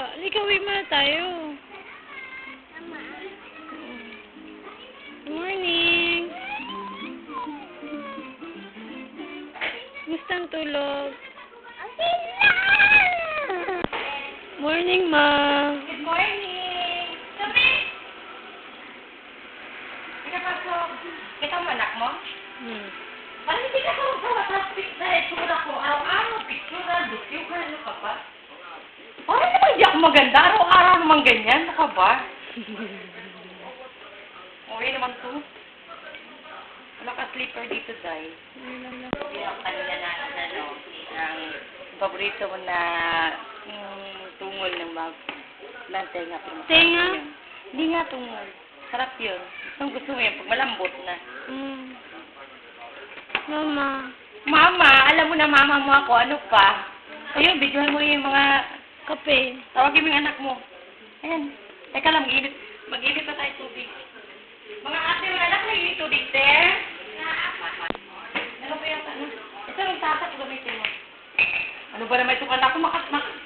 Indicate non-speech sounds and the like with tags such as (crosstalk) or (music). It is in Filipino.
Halika, uwi muna tayo. Good morning. Ang tulog? Morning, ma. Good morning! Kami! Pinapasok. Kita mo anak mo? Hmm. Parang hindi ka sa traffic na itsura ko. Araw-araw, picture na, dukyo ka, ano ka ba? Ako maganda. Araw-araw naman ganyan. Ano ka ba? (laughs) Okay naman to. Wala ka sleeper dito, Day. Yung kanina na, ano, ang paborito mo na yung tungol ng mag ng tenga. Tenga? Hindi nga tungol. Sarap yun. Gusto gusto mo yun pag malambot na. Hmm. Mama. Mama, alam mo na mama mo ako, ano pa? Ayun, videohan mo yung mga, Kape. tawagin mo yung anak mo. Ayan. Teka lang, mag-init. Mag-init pa tayo tubig. Mga ate, mga anak, nag-init tubig, te. Ano ba yung ano? Ito yung tasak gamitin mo. Ano ba naman ito ka na? Kumakas, mak... Oh, Diyos ko.